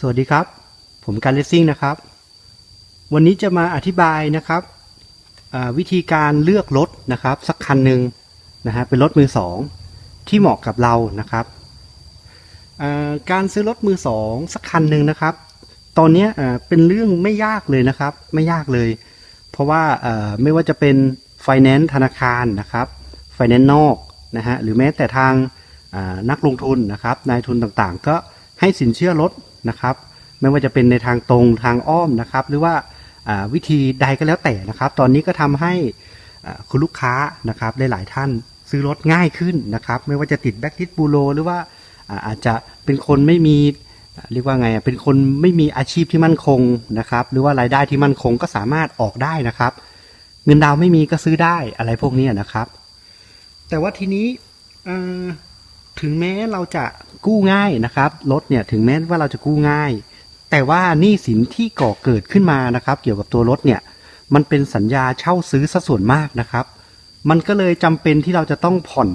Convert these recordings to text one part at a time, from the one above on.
สวัสดีครับ ผมการเลสซิ่งนะครับ วันนี้จะมาอธิบายนะครับวิธีการเลือกรถนะครับ สักคันหนึ่งนะฮะเป็นรถมือสองที่เหมาะกับเรานะครับการซื้อรถมือสองสักคันหนึ่งนะครับ ตอนนี้เป็นเรื่องไม่ยากเลยนะครับ ไม่ยากเลย เพราะว่าไม่ว่าจะเป็นไฟแนนซ์ธนาคารนะครับไฟแนนซ์นอกนะฮะหรือแม้แต่ทางนักลงทุนนะครับนายทุนต่างๆ ก็ให้สินเชื่อรถ นะครับ ไม่ว่าจะเป็นในทางตรงทางอ้อมนะครับ หรือว่าวิธีใดก็แล้วแต่นะครับ ตอนนี้ก็ทำให้คุณลูกค้านะครับหลายๆท่านซื้อรถง่ายขึ้นนะครับ ไม่ว่าจะติดแบ็กลิสบูโรหรือว่าอาจจะเป็นคนไม่มีเรียกว่าไงเป็นคนไม่มีอาชีพที่มั่นคงนะครับ หรือว่ารายได้ที่มั่นคงก็สามารถออกได้นะครับ เงินดาวไม่มีก็ซื้อได้อะไรพวกนี้นะครับ แต่ว่าทีนี้ ถึงแม้เราจะกู้ง่ายนะครับรถเนี่ยถึงแม้ว่าเราจะกู้ง่าย แต่ว่าหนี้สินที่ก่อเกิดขึ้นมานะครับ เกี่ยวกับตัวรถเนี่ยมันเป็นสัญญาเช่าซื้อซะส่วนมากนะครับ มันก็เลยจำเป็นที่เราจะต้องผ่อน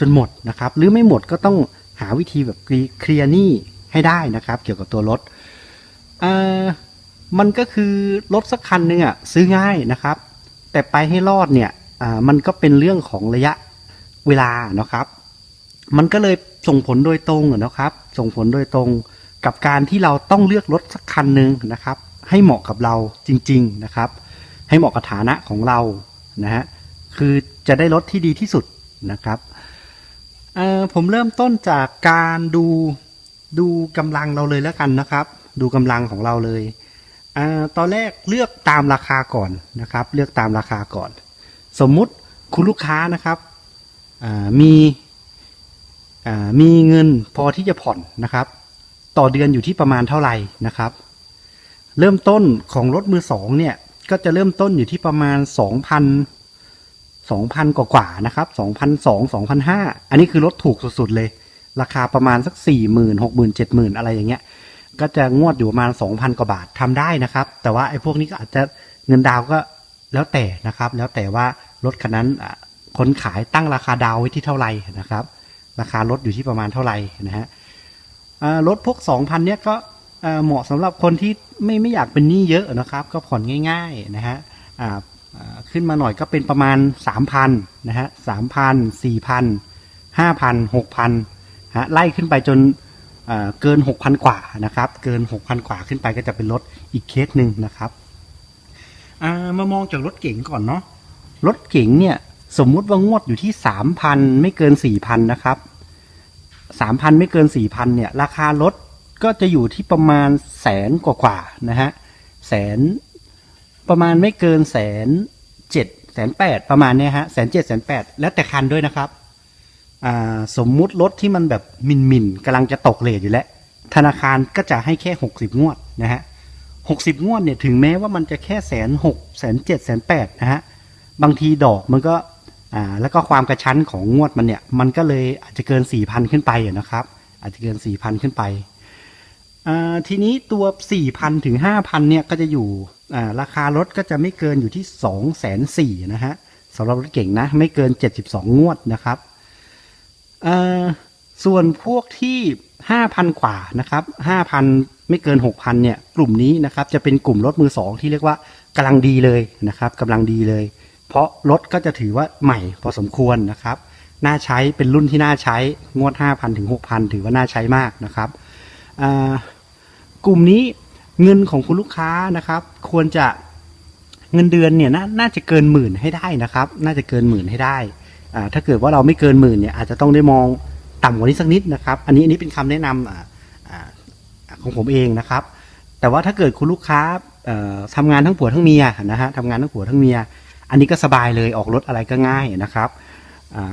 จนหมดนะครับ หรือไม่หมดก็ต้องหาวิธีแบบเคลียร์หนี้ให้ได้นะครับ เกี่ยวกับตัวรถเอ่อมันก็คือรถสักคันหนึ่งอะซื้อง่ายนะครับ แต่ไปให้รอดเนี่ยอ่ามันก็เป็นเรื่องของระยะเวลานะครับ มันก็เลยส่งผลโดยตรงนะครับ ส่งผลโดยตรงกับการที่เราต้องเลือกรถสักคันหนึ่งนะครับ ให้เหมาะกับเราจริง ๆนะครับ ให้เหมาะกับฐานะของเรานะฮะคือจะได้รถที่ดีที่สุดนะครับผมเริ่มต้นจากการดูดูกำลังเราเลยแล้วกันนะครับ ดูกำลังของเราเลยอตอนแรกเลือกตามราคาก่อนนะครับ เลือกตามราคาก่อน สมมุติคุณลูกค้านะครับมี มีเงินพอที่จะผ่อนนะครับ ต่อเดือนอยู่ที่ประมาณเท่าไหร่นะครับ เริ่มต้นของรถมือสองเนี่ยก็จะเริ่มต้นอยู่ที่ประมาณสองพันสองพันกว่านะครับสองพันสองสองพันห้าอันนี้คือรถถูกสุดๆเลย ราคาประมาณสักสี่หมื่นหกหมื่นเจ็ดหมื่นอะไรอย่างเงี้ยก็จะงวดอยู่ประมาณสองพันกว่าบาททำได้นะครับ แต่ว่าไอ้พวกนี้ก็อาจจะเงินดาวก็แล้วแต่นะครับ แล้วแต่ว่ารถคันนั้นคนขายตั้งราคาดาวไว้ที่เท่าไหร่นะครับ ราคารถอยู่ที่ประมาณเท่าไหร่นะฮะอ่ารถพวกสองพันเนี้ยก็อ่าเหมาะสำหรับคนที่ไม่ไม่อยากเป็นหนี้เยอะนะครับ ก็ผ่อนง่ายๆนะฮะอ่าอ่าขึ้นมาหน่อยก็เป็นประมาณสามพันนะฮะสามพันสี่พันห้าพันหกพันฮะไล่ขึ้นไปจนอ่าเกินหกพันกว่านะครับ เกินหกพันกว่าขึ้นไปก็จะเป็นรถอีกเคสหนึ่งนะครับอ่ามามองจากรถเก๋งก่อนเนาะรถเก๋งเนี่ยสมมุติว่างวดอยู่ที่สามพันไม่เกินสี่พันนะครับ สามพันไม่เกินสี่พันเนี่ยราคารถก็จะอยู่ที่ประมาณแสนกว่าๆนะฮะแสนประมาณไม่เกินแสนเจ็ดแสนแปดประมาณเนี้ยฮะแสนเจ็ดแสนแปดแล้วแต่คันด้วยนะครับอ่าสมมุติรถที่มันแบบมินมินกำลังจะตกเลทอยู่แล้ว ธนาคารก็จะให้แค่หกสิบงวดนะฮะหกสิบงวดเนี่ยถึงแม้ว่ามันจะแค่แสนหกแสนเจ็ดแสนแปดนะฮะบางทีดอกมันก็ อ่าแล้วก็ความกระชั้นของงวดมันเนี่ย มันก็เลยอาจจะเกินสี่พันขึ้นไปนะครับ อาจจะเกินสี่พันขึ้นไปอ่าทีนี้ตัวสี่พันถึงห้าพันเนี่ยก็จะอยู่อ่าราคารถก็จะไม่เกินอยู่ที่สองแสนสี่นะฮะสำหรับรถเก่งนะ ไม่เกินเจ็ดสิบสองงวดนะครับอ่าส่วนพวกที่ห้าพันกว่านะครับห้าพันไม่เกินหกพันเนี่ย กลุ่มนี้นะครับ จะเป็นกลุ่มรถมือสองที่เรียกว่ากำลังดีเลยนะครับกำลังดีเลย เพราะรถก็จะถือว่าใหม่พอสมควรนะครับ น่าใช้เป็นรุ่นที่น่าใช้ งวด 5,000 ถึง 6,000 ถือว่าน่าใช้มากนะครับ กลุ่มนี้เงินของคุณลูกค้านะครับ ควรจะเงินเดือนเนี่ยนน่าจะเกินหมื่นให้ได้นะครับ น่าจะเกินหมื่นให้ได้ ถ้าเกิดว่าเราไม่เกินหมื่นเนี่ยอาจจะต้องได้มองต่ำกว่านี้สักนิดนะครับ อันนี้อันนี้เป็นคำแนะนำอ่าของผมเองนะครับ แต่ว่าถ้าเกิดคุณลูกค้าเอ่อทำงานทั้งผัวทั้งเมียนะฮะทำงานทั้งผัวทั้งเมีย อันนี้ก็สบายเลยออกรถอะไรก็ง่ายนะครับ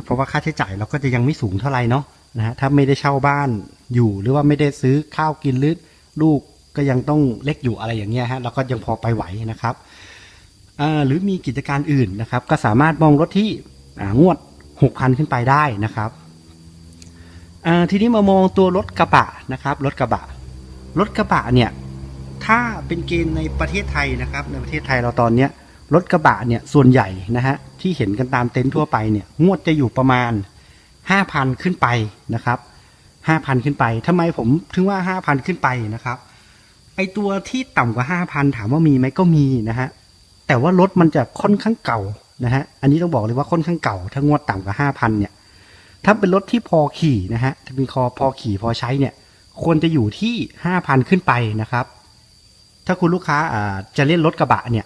เพราะว่าค่าใช้จ่ายเราก็จะยังไม่สูงเท่าไหร่เนาะนะฮะถ้าไม่ได้เช่าบ้านอยู่หรือว่าไม่ได้ซื้อข้าวกินหรือลูกก็ยังต้องเล็กอยู่อะไรอย่างเงี้ยฮะเราก็ยังพอไปไหวนะครับหรือมีกิจการอื่นนะครับ ก็สามารถมองรถที่งวด 6,000 ขึ้นไปได้นะครับทีนี้มามองตัวรถกระบะนะครับรถกระบะ รถกระบะเนี่ยถ้าเป็นเกณฑ์ในประเทศไทยนะครับ ในประเทศไทยเราตอนเนี้ย รถกระบะเนี่ยส่วนใหญ่นะฮะที่เห็นกันตามเต็นท์ทั่วไปเนี่ยงวดจะอยู่ประมาณ 5,000 ขึ้นไปนะครับ5,000 ขึ้นไปทำไมผมถึงว่า 5,000 ขึ้นไปนะครับไอตัวที่ต่ำกว่าห้าพันถามว่ามีไหมก็มีนะฮะแต่ว่ารถมันจะค่อนข้างเก่านะฮะอันนี้ต้องบอกเลยว่าค่อนข้างเก่า ถ้างวดต่ำกว่าห้าพันเนี่ยถ้าเป็นรถที่พอขี่นะฮะถ้าเป็นคอพอขี่พอใช้เนี่ยควรจะอยู่ที่ห้าพันขึ้นไปนะครับ ถ้าคุณลูกค้าจะเล่นรถกระบะเนี่ย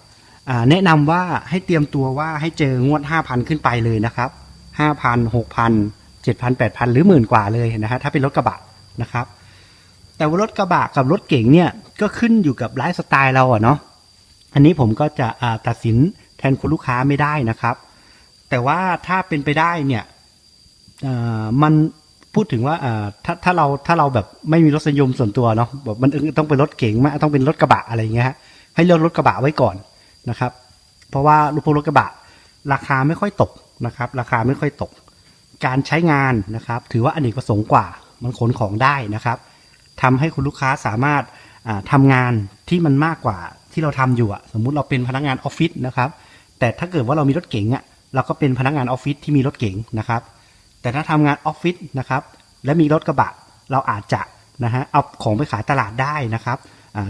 แนะนำว่าให้เตรียมตัวว่าให้เจองวดห้าพันขึ้นไปเลยนะครับห้าพันหกพันเจ็ดพันแปดพันหรือหมื่นกว่าเลยนะฮะถ้าเป็นรถกระบะนะครับ แต่ว่ารถกระบะกับรถเก๋งเนี่ยก็ขึ้นอยู่กับไลฟ์สไตล์เราอะเนาะอันนี้ผมก็จะตัดสินแทนคุณลูกค้าไม่ได้นะครับ แต่ว่าถ้าเป็นไปได้เนี่ยมันพูดถึงว่าถ้าถ้าเราถ้าเราแบบไม่มีรสนิยมส่วนตัวเนาะแบบมันต้องเป็นรถเก๋งมาต้องเป็นรถกระบะอะไรเงี้ยฮะให้เลือกรถกระบะไว้ก่อน นะครับ เพราะว่าพวกรถกระบะ ราคาไม่ค่อยตกนะครับ ราคาไม่ค่อยตก การใช้งานนะครับ ถือว่าอเนกประสงค์กว่ามันขนของได้นะครับทำให้คุณลูกค้าสามารถอ่าทำงานที่มันมากกว่าที่เราทำอยู่อะสมมุติเราเป็นพนักงานออฟฟิศนะครับ แต่ถ้าเกิดว่าเรามีรถเก๋งอะเราก็เป็นพนักงานออฟฟิศที่มีรถเก๋งนะครับ แต่ถ้าทำงานออฟฟิศนะครับ และมีรถกระบะ เราอาจจะนะฮะเอาของไปขายตลาดได้นะครับ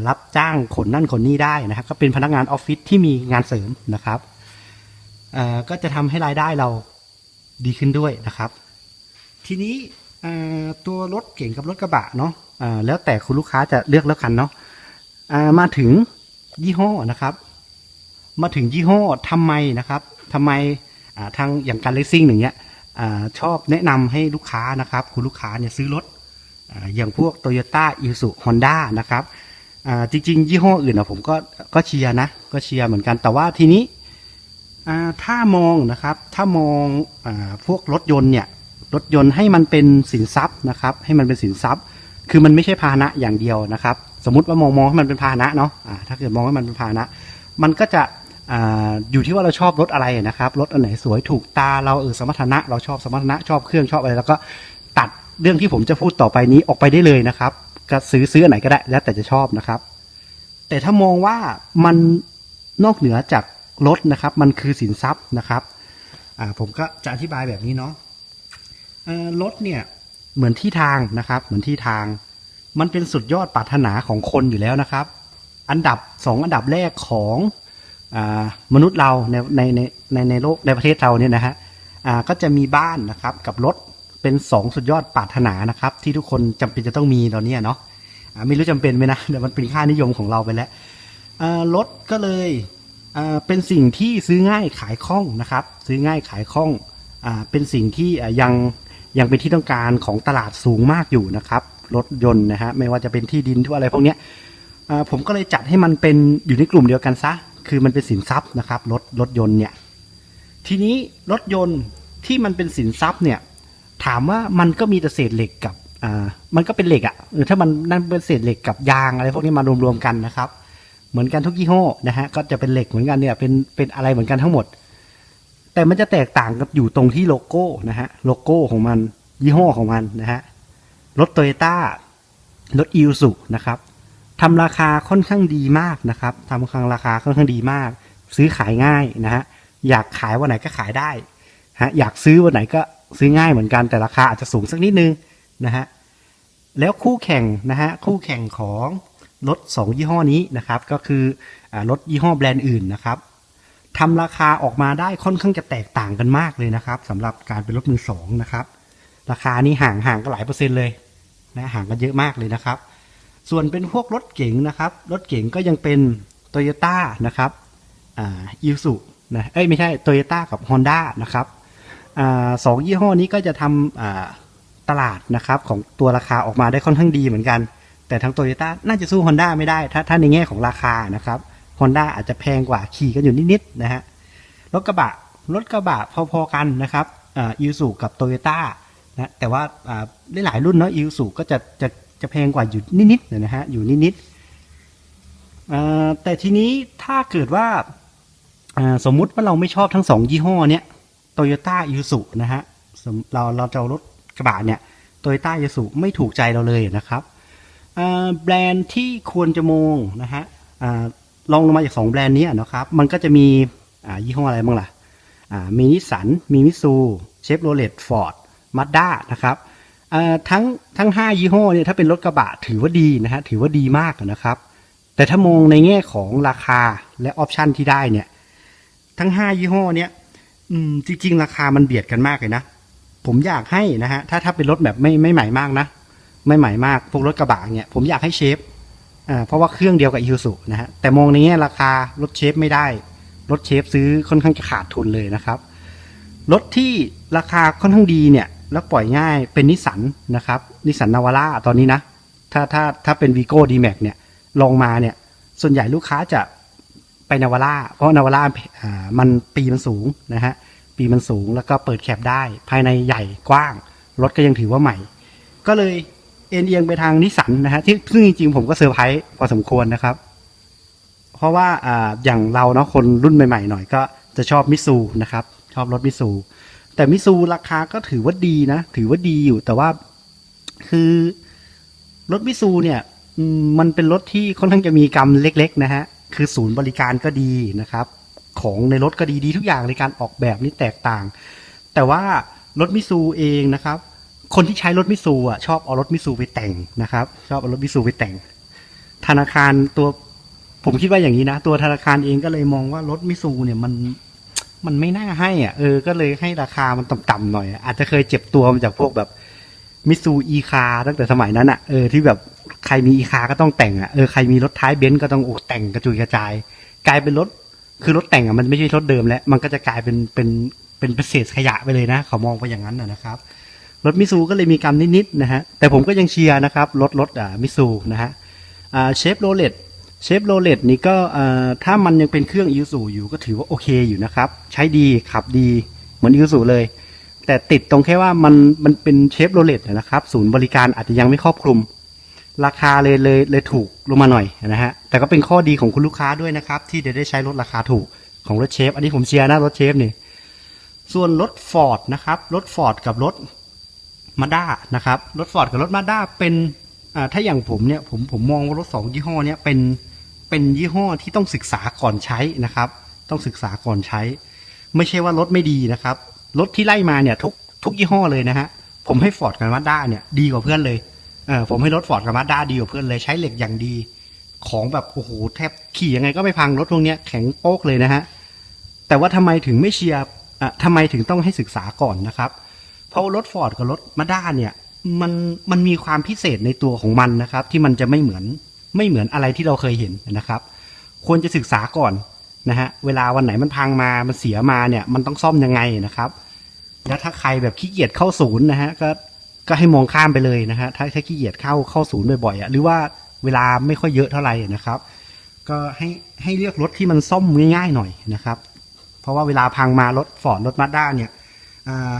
รับจ้างขนนั่นขนนี่ได้นะครับ ก็เป็นพนักงานออฟฟิศที่มีงานเสริมนะครับก็จะทำให้รายได้เราดีขึ้นด้วยนะครับ ทีนี้ตัวรถเก่งกับรถกระบะเนาะแล้วแต่คุณลูกค้าจะเลือกแล้วกันเนาะมาถึงยี่ห้อนะครับ มาถึงยี่ห้อทำไมนะครับทำไมทางอย่างการเลสซิ่งอย่างเงี้ยอชอบแนะนำให้ลูกค้านะครับ คุณลูกค้าเนี่ยซื้อรถออย่างพวก Toyota i s u Honda นะครับ อ่าจริง ๆ ยี่ห้ออื่นอะผมก็ก็เชียร์นะ ก็เชียร์เหมือนกันแต่ว่าทีนี้อ่าถ้ามองนะครับ ถ้ามองอาพวกรถยนต์เนี่ยรถยนต์ให้มันเป็นสินทรัพย์นะครับ ให้มันเป็นสินทรัพย์ คือมันไม่ใช่พาหนะอย่างเดียวนะครับ สมมติว่ามองมองให้มันเป็นพาหนะเนาะอ่าถ้าเกิดมองให้มันเป็นพาหนะ มันก็จะอาอยู่ที่ว่าเราชอบรถอะไรนะครับรถอันไหนสวยถูกตาเราเออสมรรถนะ เราชอบสมรรถนะชอบเครื่องชอบอะไร แล้วก็ตัดเรื่องที่ผมจะพูดต่อไปนี้ออกไปได้เลยนะครับ ก็ซื้อซื้ออไหนก็ได้ แล้วแต่จะชอบนะครับ แต่ถ้ามองว่ามันนอกเหนือจากรถนะครับ มันคือสินทรัพย์นะครับผมก็จะอธิบายแบบนี้เนาะรถเนี่ยเหมือนที่ทางนะครับ เหมือนที่ทาง มันเป็นสุดยอดปรารถนาของคนอยู่แล้วนะครับ อันดับสองอันดับแรกของอมนุษย์เราในในในในโลกในประเทศเราเนี่ยนะฮะก็จะมีบ้านนะครับกับรถ เป็นสองสุดยอดปรารถนานะครับ ที่ทุกคนจำเป็นจะต้องมีตอนนี้เนาะไม่รู้จำเป็นไหมนะเดี๋ยวมันเป็นค่านิยมของเราไปแล้วรถก็เลยเป็นสิ่งที่ซื้อง่ายขายคล่องนะครับ ซื้อง่ายขายคล่องอเป็นสิ่งที่ยังยังเป็นที่ต้องการของตลาดสูงมากอยู่นะครับรถยนต์นะฮะไม่ว่าจะเป็นที่ดินทุกอะไรพวกนี้ผมก็เลยจัดให้มันเป็นอยู่ในกลุ่มเดียวกันซะคือมันเป็นสินทรัพย์นะครับรถรถยนต์เนี่ยทีนี้รถยนต์ที่มันเป็นสินทรัพย์เนี่ย ถามว่ามันก็มีแต่เศษเหล็กกับอ่ามันก็เป็นเหล็กอะ่ะเออถ้ามันนั่นเป็นเศษเหล็กกับยางอะไรพวกนี้มารวมๆกันนะครับ เหมือนกันทุกยี่ห้อนะฮะก็จะเป็นเหล็กเหมือนกันเนี่ยเป็นเป็นอะไรเหมือนกันทั้งหมด แต่มันจะแตกต่างกับอยู่ตรงที่โลโก้นะฮะโลโก้ของมันยี่ห้อของมันนะฮะรถโตโยต้ารถอิลสุนะครับทำราคาค่อนข้างดีมากนะครับทำค่อนราคาค่อนข้างดีมาก ซื้อขายง่ายนะฮะอยากขายวันไหนก็ขายได้ฮะอยากซื้อวันไหนก็ ซื้อง่ายเหมือนกันแต่ราคาอาจจะสูงสักนิดนึงนะฮะแล้วคู่แข่งนะฮะคู่แข่งของรถสองยี่ห้อนี้นะครับ ก็คือรถยี่ห้อแบรนด์อื่นนะครับทำราคาออกมาได้ค่อนข้างจะแตกต่างกันมากเลยนะครับสำหรับการเป็นรถมือสองนะครับ ราคานี้ห่างห่างกันหลายเปอร์เซ็นต์เลยนะห่างกันเยอะมากเลยนะครับ ส่วนเป็นพวกรถเก๋งนะครับ รถเก๋งก็ยังเป็นโตโยต้านะครับอ่าอิวสุนะเอ้ยไม่ใช่โตโยต้ากับ Honda นะครับ สองยี่ห้อนี้ก็จะทำอ่าตลาดนะครับของตัวราคาออกมาได้ค่อนข้างดีเหมือนกัน แต่ทั้งโตโยต้าน่าจะสู้ Honda ไม่ได้ ถ้าถ้าในแง่ของราคานะครับ Honda อาจจะแพงกว่าขี่กันอยู่นิดๆนะฮะรถกระบะรถกระบะพอๆกันนะครับอิวสุกับโตโยต้านะแต่ว่าหลายรุ่นเนาะอิวสุก็จะจะจะแพงกว่าอยู่นิดๆนะฮะอยู่นิดๆแต่ทีนี้ถ้าเกิดว่าอ่าสมมุติว่าเราไม่ชอบทั้งสองยี่ห้อเนี้ย โตโยต้าอิสุนะฮะเราเราจะรถกระบะเนี่ยโตโยต้าอิสุไม่ถูกใจเราเลยนะครับแบรนด์ที่ควรจะมองนะฮะลองลงมาจากสองแบรนด์นี้นะครับ มันก็จะมียี่ห้ออะไรบ้างล่ะมีนิสสันมีมิซูเชฟโรเลตฟอร์ดมาด้านะครับทั้งทั้งห้ายี่ห้อเนี่ยถ้าเป็นรถกระบะถือว่าดีนะฮะถือว่าดีมากนะครับ แต่ถ้ามองในแง่ของราคาและออปชันที่ได้เนี่ยทั้งห้ายี่ห้อเนี้ย อืมจริง ๆ ราคามันเบียดกันมากเลยนะ ผมอยากให้นะฮะ ถ้าถ้าเป็นรถแบบไม่ไม่ใหม่มากนะ ไม่ใหม่มาก พวกรถกระบะเนี่ย ผมอยากให้เชฟอ่าเพราะว่าเครื่องเดียวกับอี u ูซุนะฮะ แต่มองในแง่ราคารถเชฟไม่ได้ รถเชฟซื้อค่อนข้างจะขาดทุนเลยนะครับ รถที่ราคาค่อนข้างดีเนี่ย แล้วปล่อยง่ายเป็นนิสสันนะครับ นิสสันนาวาร่าตอนนี้นะ ถ้าถ้าถ้าเป็นวีโก้ดีแม็กเนี่ย ลองมาเนี่ย ส่วนใหญ่ลูกค้าจะ ไปนาวาร่าเพราะนาวาร่ามันปีมันสูงนะฮะปีมันสูงแล้วก็เปิดแคปได้ภายในใหญ่กว้าง รถก็ยังถือว่าใหม่ ก็เลยเอ็นเอียงไปทางนิสสันนะฮะที่ซึ่งจริงๆผมก็เซอร์ไพรส์พอสมควรนะครับ เพราะว่าออย่างเราเนาะคนรุ่นใหม่ๆหน่อยก็จะชอบมิซูนะครับชอบรถมิซูแต่มิซูราคาก็ถือว่าดีนะ ถือว่าดีอยู่แต่ว่าคือรถมิซูเนี่ยมมันเป็นรถที่ค่อนข้างจะมีกรรมเล็ก ๆ นะฮะ คือศูนย์บริการก็ดีนะครับ ของในรถก็ดีดีทุกอย่างในการออกแบบนี่แตกต่าง แต่ว่ารถมิซูเองนะครับ คนที่ใช้รถมิซูอะชอบเอารถมิซูไปแต่งนะครับ ชอบเอารถมิซูไปแต่ง ธนาคารตัวผมคิดว่าอย่างนี้นะ ตัวธนาคารเองก็เลยมองว่ารถมิซูเนี่ยมันมันไม่น่าให้อะเออ ก็เลยให้ราคามันต่ำๆหน่อย อาจจะเคยเจ็บตัวมาจากพวกแบบ มิซูอีคาตั้งแต่สมัยนั้นอะเออที่แบบใครมีอีคาก็ต้องแต่งอะเออใครมีรถท้ายเบนซ์ก็ต้องโอ้แต่งกระจุยกระจาย กลายเป็นรถคือรถแต่งอะมันไม่ใช่รถเดิมแล้ว มันก็จะกลายเป็นเป็นเป็นเป็นเศษขยะไปเลยนะ เขามองไปอย่างนั้นนะนะครับ รถมิซูก็เลยมีกรรมนิดๆนะฮะแต่ผมก็ยังเชียร์นะครับ รถรถอ่ามิซูนะฮะอ่าเชฟโรเลตเชฟโรเลตนี่ก็อ่าถ้ามันยังเป็นเครื่องอิ u ซูอยู่ก็ถือว่าโอเคอยู่นะครับ ใช้ดีขับดีเหมือนอิ u ซูเลย แต่ติดตรงแค่ว่ามันมันเป็นเชฟโรเลตนะครับ ศูนย์บริการอาจจะยังไม่ครอบคลุม ราคาเลยเลยเลยถูกลงมาหน่อยนะฮะแต่ก็เป็นข้อดีของคุณลูกค้าด้วยนะครับ ที่จะได้ใช้รถราคาถูกของรถเชฟ อันนี้ผมเชียร์นะรถเชฟนี่ส่วนรถฟอร์ดนะครับรถฟอร์ดกับรถมาด้านะครับรถฟอร์ดกับรถมาด้าเป็นอ่าถ้าอย่างผมเนี่ยผมผมมองว่ารถสองยี่ห้อเนี้ยเป็นเป็นยี่ห้อที่ต้องศึกษาก่อนใช้นะครับ ต้องศึกษาก่อนใช้ ไม่ใช่ว่ารถไม่ดีนะครับ รถที่ไล่มาเนี่ยทุกทุกยี่ห้อเลยนะฮะ ผมให้ฟอร์ดกับมาด้าเนี่ยดีกว่าเพื่อนเลยเออผมให้รถฟอร์ดกับมาด้าดีกว่าเพื่อนเลยใช้เหล็กอย่างดี ของแบบโอ้โหแทบขี่ยังไงก็ไม่พังรถพวกเนี้ยแข็งโป๊กเลยนะฮะ แต่ว่าทำไมถึงไม่เชียร์อะทำไมถึงต้องให้ศึกษาก่อนนะครับ เพราะรถฟอร์ดกับรถมาด้าเนี่ยมันมันมีความพิเศษในตัวของมันนะครับ ที่มันจะไม่เหมือนไม่เหมือนอะไรที่เราเคยเห็นนะครับ ควรจะศึกษาก่อน นะฮะเวลาวันไหนมันพังมามันเสียมาเนี่ยมันต้องซ่อมยังไงนะครับ แล้วถ้าใครแบบขี้เกียจเข้าศูนย์นะฮะก็ก็ให้มองข้ามไปเลยนะฮะถ้าถ้าขี้เกียจเข้าเข้าศูนย์บ่อยๆอะหรือว่าเวลาไม่ค่อยเยอะเท่าไหร่นะครับ ก็ให้ให้เลือกรถที่มันซ่อมง่ายๆหน่อยนะครับ เพราะว่าเวลาพังมารถฟอร์ดรถมาด้าเนี่ยอ่า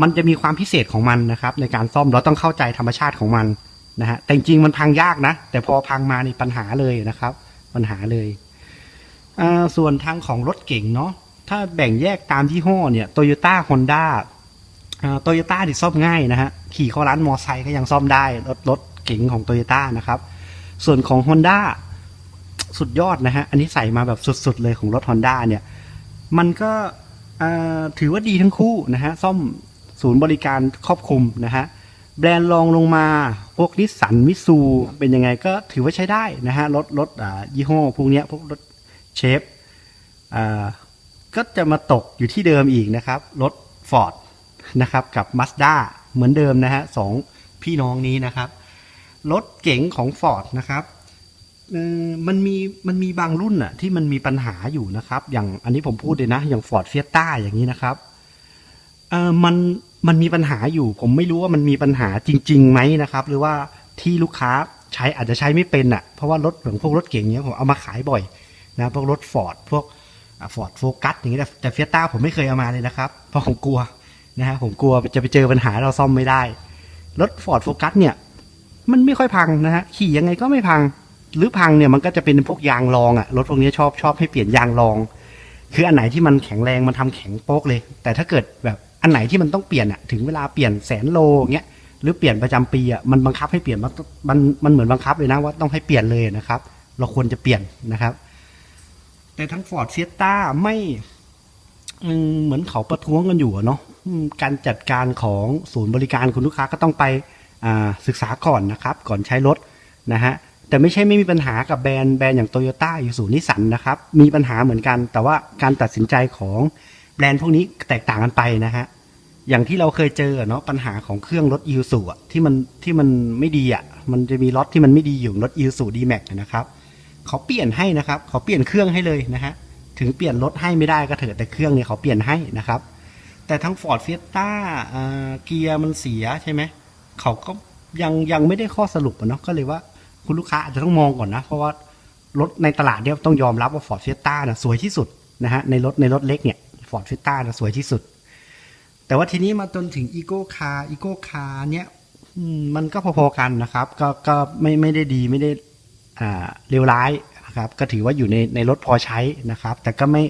มันจะมีความพิเศษของมันนะครับ ในการซ่อมเราต้องเข้าใจธรรมชาติของมันนะฮะแต่จริงๆมันพังยากนะ แต่พอพังมานี่ปัญหาเลยนะครับ ปัญหาเลย ส่วนทางของรถเก่งเนาะถ้าแบ่งแยกตามที่ห้อเนี่ยโตโยต้าฮอนด้าโตโยต้าดิซ่อมง่ายนะฮะขี่เข้าร้านมอไซค์ก็ยังซ่อมได้รถรถเก๋งของโตโยต้านะครับ ส่วนของ Honda สุดยอดนะฮะ อันนี้ใส่มาแบบสุดๆเลยของรถ Honda เนี่ย มันก็ถือว่าดีทั้งคู่นะฮะ ซ่อมศูนย์บริการครอบคลุมนะฮะ แบรนด์รองลงมา พวกนิสสันมิซูเป็นยังไงก็ถือว่าใช้ได้นะฮะ รถรถยี่ห้อพวกเนี้ยพวกรถ เชฟก็จะมาตกอยู่ที่เดิมอีกนะครับ รถ Ford นะครับกับ Mazda เหมือนเดิมนะฮะสองพี่น้องนี้นะครับ รถเก๋งของ Ford นะครับมันมีมันมีบางรุ่นอะที่มันมีปัญหาอยู่นะครับ อย่างอันนี้ผมพูดเลยนะ อย่าง Ford Fiesta อย่างนี้นะครับเออมันมันมีปัญหาอยู่ ผมไม่รู้ว่ามันมีปัญหาจริงๆไหมนะครับ หรือว่าที่ลูกค้าใช้อาจจะใช้ไม่เป็นอะเพราะว่ารถอย่างพวกรถเก๋งเนี้ยผมเอามาขายบ่อย นะพวกรถ Ford พวกฟอร์ดโฟกัสอย่างนี้แต่แต่เฟียต้าผมไม่เคยเอามาเลยนะครับ เพราะผมกลัวนะฮะผมกลัวจะไปเจอปัญหาเราซ่อมไม่ได้ รถ Ford Focus เนี่ย มันไม่ค่อยพังนะฮะขี่ยังไงก็ไม่พัง หรือพังเนี่ยมันก็จะเป็นพวกยางรองอะรถพวกนี้ชอบชอบให้เปลี่ยนยางรอง คืออันไหนที่มันแข็งแรงมันทำแข็งโป๊กเลย แต่ถ้าเกิดแบบอันไหนที่มันต้องเปลี่ยนอะถึงเวลาเปลี่ยนแสนโลเงี้ยหรือเปลี่ยนประจำปีอะมันบังคับให้เปลี่ยนมันมันเหมือนบังคับเลยนะว่าต้องให้เปลี่ยนเลยนะครับ เราควรจะเปลี่ยนนะครับ แต่ทั้ง Ford Fiesta ไม่เหมือนเขาประท้วงกันอยู่เนาะการจัดการของศูนย์บริการคุณลูกค้าก็ต้องไปศึกษาก่อนนะครับ ก่อนใช้รถนะฮะแต่ไม่ใช่ไม่มีปัญหากับแบรนด์แบรนด์อย่างโตโยต้ายูสูนิสันนะครับ มีปัญหาเหมือนกัน แต่ว่าการตัดสินใจของแบรนด์พวกนี้แตกต่างกันไปนะฮะอย่างที่เราเคยเจอเนาะปัญหาของเครื่องรถยูสูอะที่มันที่มันไม่ดีอะมันจะมีรถที่มันไม่ดีอยู่รถยูสูดีแม็กนะครับ เขาเปลี่ยนให้นะครับเขาเปลี่ยนเครื่องให้เลยนะฮะถึงเปลี่ยนรถให้ไม่ได้ก็เถอะแต่เครื่องเนี่ยเขาเปลี่ยนให้นะครับ แต่ทั้ง Ford Fiesta อ่าเกียร์มันเสียใช่ไหมเขาก็ยังยังไม่ได้ข้อสรุปเนาะก็เลยว่าคุณลูกค้าอาจจะต้องมองก่อนนะ เพราะว่ารถในตลาดเนี่ยต้องยอมรับว่า Ford Fiesta นะสวยที่สุดนะฮะในรถในรถเล็กเนี่ย Ford Fiesta นะสวยที่สุด แต่ว่าทีนี้มาจนถึง Eco Car Eco Car เนี่ยมันก็พอๆกันนะครับ ก็ก็ไม่ไม่ได้ดีไม่ได้ เลวร้ายนะครับก็ถือว่าอยู่ในในรถพอใช้นะครับ แต่ก็ไม่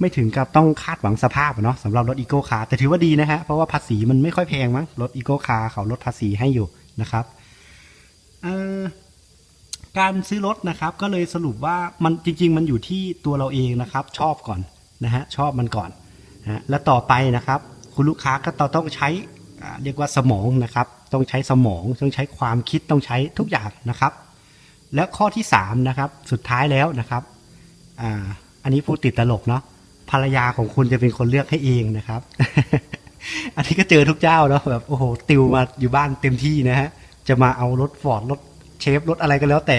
ไม่ถึงกับต้องคาดหวังสภาพเนาะสำหรับรถอีโก้คาร์แต่ถือว่าดีนะฮะเพราะว่าภาษีมันไม่ค่อยแพงมั้งรถอีโก้คาร์เขาลดภาษีให้อยู่นะครับการซื้อรถนะครับก็เลยสรุปว่ามันจริง ๆ มันอยู่ที่ตัวเราเองนะครับ ชอบก่อนนะฮะชอบมันก่อนนะฮะแล้วต่อไปนะครับ คุณลูกค้าก็ต้องใช้เรียกว่าสมองนะครับ ต้องใช้สมองต้องใช้ความคิดต้องใช้ทุกอย่างนะครับ แล้วข้อที่สามนะครับสุดท้ายแล้วนะครับอ่าอันนี้พูดติดตลกเนาะภรรยาของคุณจะเป็นคนเลือกให้เองนะครับ อันนี้ก็เจอทุกเจ้าเนาะแบบโอ้โหติวมาอยู่บ้านเต็มที่นะฮะจะมาเอารถฟอร์ดรถเชฟรถอะไรก็แล้วแต่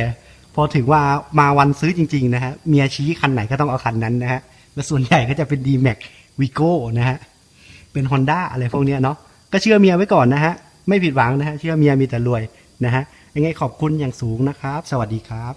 พอถึงว่ามาวันซื้อจริง ๆ นะฮะเมียชี้คันไหนก็ต้องเอาคันนั้นนะฮะและส่วนใหญ่ก็จะเป็น d m a x v i g o นะฮะเป็น Honda อะไรพวกเนี้ยเนาะก็เชื่อเมียไว้ก่อนนะฮะไม่ผิดหวังนะฮะเชื่อเมียมีแต่รวยนะฮะ ยังไงขอบคุณอย่างสูงนะครับ สวัสดีครับ